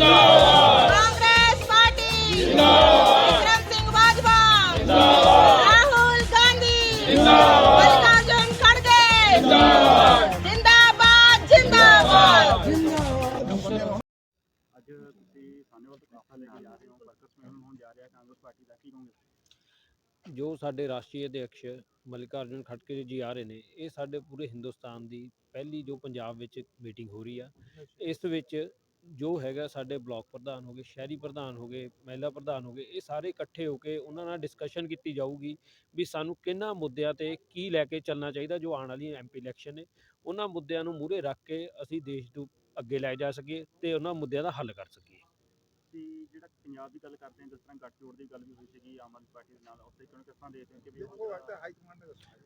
Congress party ਜਿੰਦਾਬਾਦ ਵਿਕਰਮ ਸਿੰਘ ਬਾਜਵਾ ਜਿੰਦਾਬਾਦ ਰਾਹੁਲ ਗਾਂਧੀ ਜਿੰਦਾਬਾਦ ਮੱਲਿਕਾਰਜੁਨ ਅੱਜ ਤੁਸੀਂ ਸਾਨੇਵਾਲ ਤੋਂ ਕਾਫਾ ਲੈ ਕੇ ਜਾ ਰਹੇ ਹੋ ਵਰਕਰਸ ਮੈਨ ਹੋਣ ਜਾ ਰਿਹਾ ਕਾਂਗਰਸ ਪਾਰਟੀ ਦਾ ਕੀ ਕਹੋਗੇ ਜੋ ਸਾਡੇ ਰਾਸ਼ਟਰੀ ਅਧਿਕਸ਼ ਮੱਲਿਕਾਰਜੁਨ ਖੜਕੇ ਜੀ ਆ ਰਹੇ ਨੇ ਇਹ ਸਾਡੇ ਪੂਰੇ ਹਿੰਦੁਸਤਾਨ ਦੀ ਪਹਿਲੀ ਜੋ ਪੰਜਾਬ ਵਿੱਚ ਮੀਟਿੰਗ ਹੋ ਰਹੀ ਆ ਇਸ ਵਿੱਚ ਜੋ ਹੈਗਾ ਸਾਡੇ ਬਲਾਕ ਪ੍ਰਧਾਨ ਹੋ ਗਏ ਸ਼ਹਿਰੀ ਪ੍ਰਧਾਨ ਹੋ ਗਏ ਮਹਿਲਾ ਪ੍ਰਧਾਨ ਹੋ ਗਏ ਇਹ ਸਾਰੇ ਇਕੱਠੇ ਹੋ ਕੇ ਉਹਨਾਂ ਨਾਲ ਡਿਸਕਸ਼ਨ ਕੀਤੀ ਜਾਊਗੀ ਵੀ ਸਾਨੂੰ ਕਿਹਨਾਂ ਮੁੱਦਿਆਂ ਤੇ ਕੀ ਲੈ ਕੇ ਚੱਲਣਾ ਚਾਹੀਦਾ ਜੋ ਆਉਣ ਵਾਲੀ ਐਮਪੀ ਇਲੈਕਸ਼ਨ ਨੇ। ਉਹਨਾਂ ਮੁੱਦਿਆਂ ਨੂੰ ਮੂਹਰੇ ਰੱਖ ਕੇ ਅਸੀਂ ਦੇਸ਼ ਨੂੰ ਅੱਗੇ ਲੈ ਜਾ ਸਕੀਏ ਤੇ ਉਹਨਾਂ ਮੁੱਦਿਆਂ ਦਾ ਹੱਲ ਕਰ ਸਕੀਏ। ਤੇ ਜਿਹੜਾ ਪੰਜਾਬ ਦੀ ਗੱਲ ਕਰਦੇ ਹਾਂ ਜਿਸ ਤਰ੍ਹਾਂ ਗੱਠਜੋੜ ਦੀ ਗੱਲ ਵੀ ਹੋਈ ਸੀਗੀ ਆਮ ਆਦਮੀ ਪਾਰਟੀ ਦੇ ਨਾਲ ਉੱਥੇ ਕਿਉਂ ਕਿਸ ਤਰ੍ਹਾਂ ਦੇਖਦੇ ਹੋ ਕਿ ਵੀ ਉਹ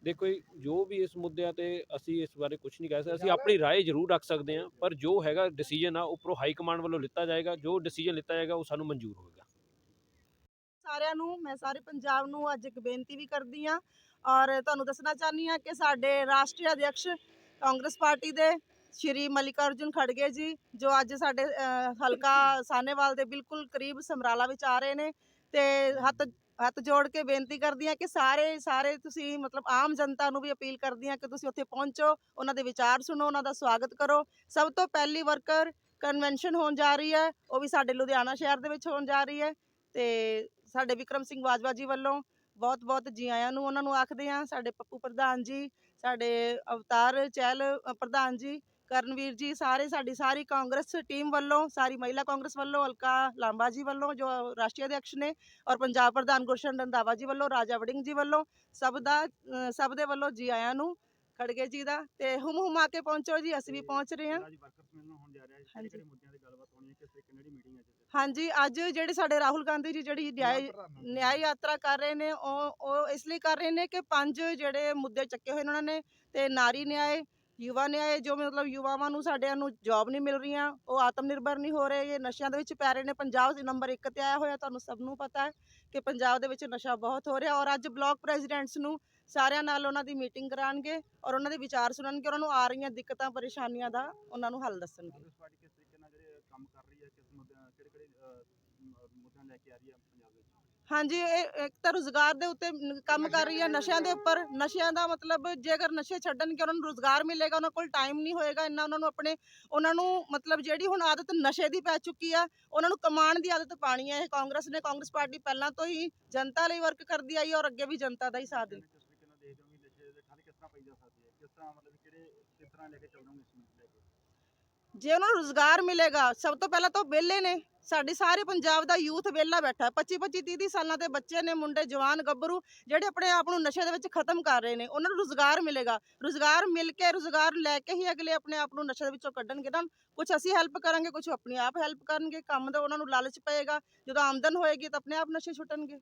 ਦੇਖੋ ਜੀ, ਜੋ ਵੀ ਇਸ ਮੁੱਦਿਆਂ ਤੇ ਅਸੀਂ ਇਸ ਬਾਰੇ ਕੁਝ ਨਹੀਂ ਕਹਿ ਸਕਦੇ ਅਸੀਂ ਆਪਣੀ رائے ਜ਼ਰੂਰ ਰੱਖ ਸਕਦੇ ਹਾਂ ਪਰ ਜੋ ਹੈਗਾ ਡਿਸੀਜਨ ਆ ਉੱਪਰੋਂ ਹਾਈ ਕਮਾਂਡ ਵੱਲੋਂ ਲਿੱਤਾ ਜਾਏਗਾ ਜੋ ਡਿਸੀਜਨ ਲਿੱਤਾ ਜਾਏਗਾ ਉਹ ਸਾਨੂੰ ਮਨਜ਼ੂਰ ਹੋਏਗਾ ਸਾਰਿਆਂ ਨੂੰ ਮੈਂ ਸਾਰੇ ਪੰਜਾਬ ਨੂੰ ਅੱਜ ਇੱਕ ਬੇਨਤੀ ਵੀ ਕਰਦੀ ਆ ਔਰ ਤੁਹਾਨੂੰ ਦੱਸਣਾ ਚਾਹਨੀ ਆ ਕਿ ਸਾਡੇ ਰਾਸ਼ਟਰੀ ਅਧਿਕਸ਼ ਕਾਂਗਰਸ ਪਾਰਟੀ ਦੇ ਸ਼੍ਰੀ ਮਲਿਕਾਰਜੁਨ ਖੜਗੇ ਜੀ ਜੋ ਅੱਜ ਸਾਡੇ ਅ, ਹਲਕਾ ਸਾਨੇਵਾਲ ਦੇ ਬਿਲਕੁਲ ਕਰੀਬ ਸਮਰਾਲਾ ਵਿੱਚ ਆ ਰਹੇ ਨੇ ਤੇ ਹੱਥ ਹੱਥ ਜੋੜ ਕੇ ਬੇਨਤੀ ਕਰਦੀ ਹਾਂ ਕਿ ਸਾਰੇ ਸਾਰੇ ਤੁਸੀਂ ਮਤਲਬ ਆਮ ਜਨਤਾ ਨੂੰ ਵੀ ਅਪੀਲ ਕਰਦੀ ਹਾਂ ਕਿ ਤੁਸੀਂ ਉੱਥੇ ਪਹੁੰਚੋ, ਉਹਨਾਂ ਦੇ ਵਿਚਾਰ ਸੁਣੋ, ਉਹਨਾਂ ਦਾ ਸਵਾਗਤ ਕਰੋ। ਸਭ ਤੋਂ ਪਹਿਲੀ ਵਰਕਰ ਕਨਵੈਨਸ਼ਨ ਹੋਣ ਜਾ ਰਹੀ ਹੈ, ਉਹ ਵੀ ਸਾਡੇ ਲੁਧਿਆਣਾ ਸ਼ਹਿਰ ਦੇ ਵਿੱਚ ਹੋਣ ਜਾ ਰਹੀ ਹੈ ਤੇ ਸਾਡੇ ਵਿਕਰਮ ਸਿੰਘ ਬਾਜਵਾ ਜੀ ਵੱਲੋਂ ਬਹੁਤ ਬਹੁਤ ਜੀ ਆਇਆਂ ਨੂੰ ਉਹਨਾਂ ਨੂੰ ਆਖਦੇ ਹਾਂ, ਸਾਡੇ ਪੱਪੂ ਪ੍ਰਧਾਨ ਜੀ, ਸਾਡੇ ਅਵਤਾਰ ਚਹਿਲ ਪ੍ਰਧਾਨ ਜੀ ਕਰਨਵੀਰ ਜੀ ਸਾਰੇ ਸਾਡੀ ਸਾਰੀ ਕਾਂਗਰਸ ਟੀਮ ਵੱਲੋਂ ਸਾਰੀ ਮਹਿਲਾ ਕਾਂਗਰਸ ਵੱਲੋਂ ਹਲਕਾ ਲਾਂਬਾ ਜੀ ਵੱਲੋਂ ਜੋ ਰਾਸ਼ਟਰੀ ਅਧਿਕਸ਼ ਨੇ ਔਰ ਪੰਜਾਬ ਪ੍ਰਧਾਨ ਗੁਰਸ਼ਨ ਰੰਧਾਵਾ ਜੀ ਵੱਲੋਂ ਰਾਜਾ ਵੜਿੰਗ ਜੀ ਵੱਲੋਂ ਸਭ ਦਾ ਸਭ ਦੇ ਵੱਲੋਂ ਜੀ ਆਇਆਂ ਨੂੰ ਖੜਗੇ ਜੀ ਦਾ ਤੇ ਹੁਮ ਹੁਮਾ ਕੇ ਪਹੁੰਚੋ ਜੀ ਅਸੀਂ ਵੀ ਪਹੁੰਚ ਰਹੇ ਹਾਂ। ਹਾਂਜੀ। ਅੱਜ ਜਿਹੜੇ ਸਾਡੇ ਰਾਹੁਲ ਗਾਂਧੀ ਜੀ ਜਿਹੜੀ ਨਿਆਂ ਯਾਤਰਾ ਕਰ ਰਹੇ ਨੇ ਉਹ ਉਹ ਇਸ ਲਈ ਕਰ ਰਹੇ ਨੇ ਕਿ ਪੰਜ ਜਿਹੜੇ ਮੁੱਦੇ ਚੱਕੇ ਹੋਏ ਨੇ ਉਹਨਾਂ ਨੇ ਤੇ ਨਾਰੀ ਨਿਆਂ ਯੁਵਾ ਨਿਆਂ ਜੋ ਮਤਲਬ ਯੁਵਾਵਾਂ ਨੂੰ ਸਾਡਿਆਂ ਨੂੰ ਜੌਬ ਨਹੀਂ ਮਿਲ ਰਹੀਆਂ, ਉਹ ਆਤਮ ਨਿਰਭਰ ਨਹੀਂ ਹੋ ਰਹੇ, ਇਹ ਨਸ਼ਿਆਂ ਦੇ ਵਿੱਚ ਪੈ ਰਹੇ ਨੇ। ਪੰਜਾਬ ਨੰਬਰ 1 ਤੇ ਆਇਆ ਹੋਇਆ, ਤੁਹਾਨੂੰ ਸਭ ਨੂੰ ਪਤਾ ਹੈ ਕਿ ਪੰਜਾਬ ਦੇ ਵਿੱਚ ਨਸ਼ਾ ਬਹੁਤ ਹੋ ਰਿਹਾ ਔਰ ਅੱਜ ਬਲਾਕ ਪ੍ਰੈਜ਼ੀਡੈਂਟਸ ਨੂੰ ਸਾਰਿਆਂ ਨਾਲ ਉਹਨਾਂ ਦੀ ਮੀਟਿੰਗ ਕਰਾਣਗੇ ਔਰ ਉਹਨਾਂ ਦੇ ਵਿਚਾਰ ਸੁਣਨਗੇ ਉਹਨਾਂ ਨੂੰ ਆ ਰਹੀਆਂ ਦਿੱਕਤਾਂ, ਪਰੇਸ਼ਾਨੀਆਂ ਦਾ ਉਹਨਾਂ ਨੂੰ ਹੱਲ ਦੱਸਣਗੇ। ਕਿਸ ਤਰੀਕੇ ਨਾਲ ਜਿਹੜੇ ਕੰਮ ਕਰ ਰਹੀ ਹੈ, ਕਿਸ ਮੁੱਦਿਆਂ ਕਿਹੜੇ ਕਿਹੜੇ ਮੁੱਦਿਆਂ ਲੈ ਕੇ ਆ ਰਹੀ ਹੈ ਪੰਜਾਬ ਵਿੱਚ? ਹਾਂਜੀ ਇਹ ਇੱਕ ਤਾਂ ਰੋਜ਼ਗਾਰ ਦੇ ਉੱਤੇ ਕੰਮ ਕਰ ਰਹੀ ਹੈ ਨਸ਼ਿਆਂ ਦੇ ਉੱਪਰ ਨਸ਼ਿਆਂ ਦਾ ਮਤਲਬ ਜੇ ਅਗਰ ਨਸ਼ੇ ਛੱਡਣਗੇ ਉਹਨਾਂ ਨੂੰ ਰੋਜ਼ਗਾਰ ਮਿਲੇਗਾ ਉਹਨਾਂ ਕੋਲ ਟਾਈਮ ਨਹੀਂ ਹੋਏਗਾ ਇੰਨਾ ਉਹਨਾਂ ਨੂੰ ਆਪਣੇ ਉਹਨਾਂ ਨੂੰ ਮਤਲਬ ਜਿਹੜੀ ਹੁਣ ਆਦਤ ਨਸ਼ੇ ਦੀ ਪੈ ਚੁੱਕੀ ਆ ਉਹਨਾਂ ਨੂੰ ਕਮਾਉਣ ਦੀ ਆਦਤ ਪਾਣੀ ਹੈ ਇਹ ਕਾਂਗਰਸ ਨੇ ਕਾਂਗਰਸ ਪਾਰਟੀ ਪਹਿਲਾਂ ਤੋਂ ਹੀ ਜਨਤਾ ਲਈ ਵਰਕ ਕਰਦੀ ਆਈ ਔਰ ਅੱਗੇ ਵੀ ਜਨਤਾ ਦਾ ਹੀ ਸਾਥ ਦੇ। ਜੇ ਉਹਨਾਂ ਨੂੰ ਰੋਜ਼ਗਾਰ ਮਿਲੇਗਾ ਸਭ ਤੋਂ ਪਹਿਲਾਂ ਤਾਂ ਉਹ ਵਿਹਲੇ ਨੇ ਸਾਡੇ ਸਾਰੇ ਪੰਜਾਬ ਦਾ ਯੂਥ ਵਿਹਲਾ ਬੈਠਾ 25 25 30 30 ਸਾਲਾਂ ਦੇ ਬੱਚੇ ਨੇ, ਮੁੰਡੇ, ਜਵਾਨ, ਗੱਭਰੂ ਜਿਹੜੇ ਆਪਣੇ ਆਪ ਨੂੰ ਨਸ਼ੇ ਦੇ ਵਿੱਚ ਖਤਮ ਕਰ ਰਹੇ ਨੇ, ਉਹਨਾਂ ਨੂੰ ਰੋਜ਼ਗਾਰ ਮਿਲੇਗਾ। ਰੋਜ਼ਗਾਰ ਮਿਲ ਕੇ, ਰੋਜ਼ਗਾਰ ਲੈ ਕੇ ਹੀ ਅਗਲੇ ਆਪਣੇ ਆਪ ਨੂੰ ਨਸ਼ੇ ਦੇ ਵਿੱਚੋਂ ਕੱਢਣਗੇ। ਨਾ ਕੁਝ ਅਸੀਂ ਹੈਲਪ ਕਰਾਂਗੇ ਕੁਝ ਆਪਣੀ ਆਪ ਹੈਲਪ ਕਰਨਗੇ। ਕੰਮ ਦਾ ਉਹਨਾਂ ਨੂੰ ਲਾਲਚ ਪਏਗਾ। ਜਦੋਂ ਆਮਦਨ ਹੋਏਗੀ ਤਾਂ ਆਪਣੇ ਆਪ ਨਸ਼ੇ ਛੁੱਟਣਗੇ।